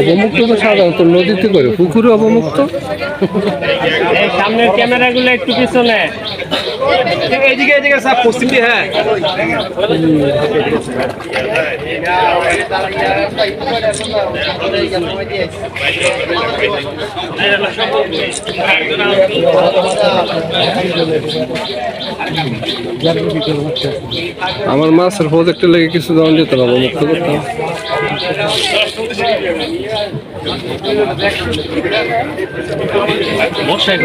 অবমুক্ত তো সাধারণত নদীতে করে পুকুরে অবমুক্ত? এই সামনের ক্যামেরাগুলো একটু পিছনে। এইদিকে এইদিকে স্যার পশ্চিম দিয়ে হ্যাঁ। আমার মাছের প্রজেক্টে লেগে কিছু দেওয়া যেত না মুক্ত করতাম বর্ষায়